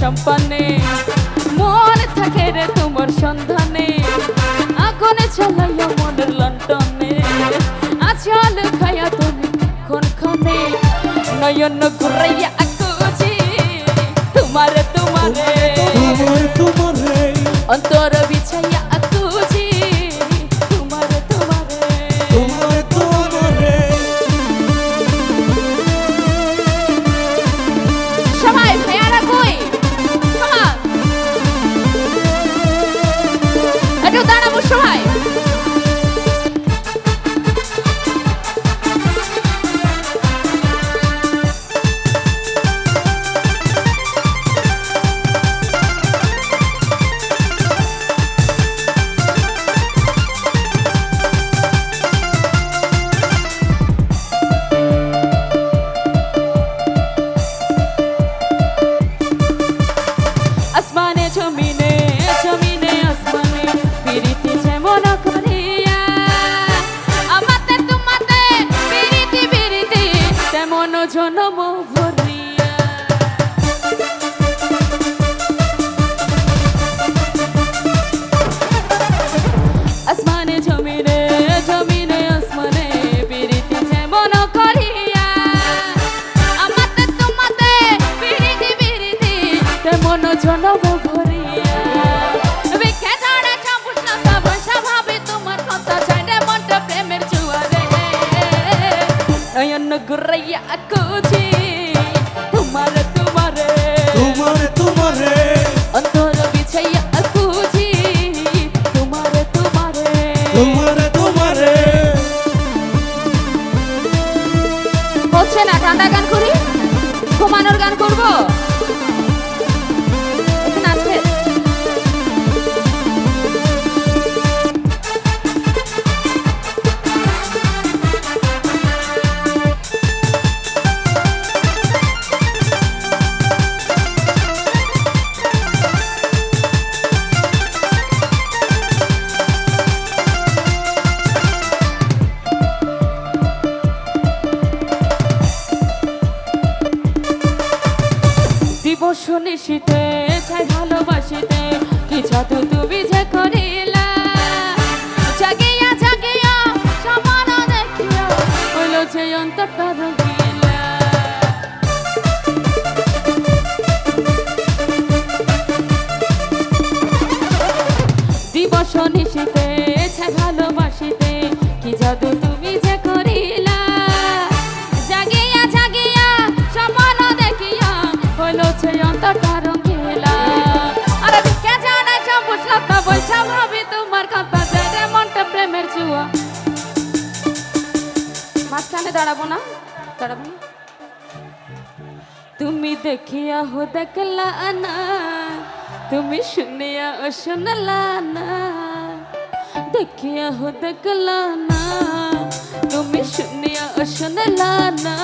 সম্পানে। মন থাকে রে তোমার সন্ধানে। আগুনে চালাইয়া মনের লন্ডনে আচল খায়া তুমি কোন খানে নয়ন ঘুরাইয়া আকুজি তোমারে তোমারে। তোমার তোমারে। অন্তর বিছাইয়া জনম ভরিয়া বিখে ঝড়ে চাবুস চাই ভালোবাসিতে কি জাদু তুমি যে করিলা। জাগিয়া জাগিয়া, সমান দেখিয়া, হইল যে দিবস নিশীতে তোমার কথা যে মনটা প্রেমের জুয়া। মাঝখানে দাঁড়াবো না? দাঁড়াবো না? তুমি দেখিয়া হো দেখলা না তুমি শুনিয়া ও শুনলা না দেখিয়া হো দেখলা না তুমি শুনিয়া ও শুনলা না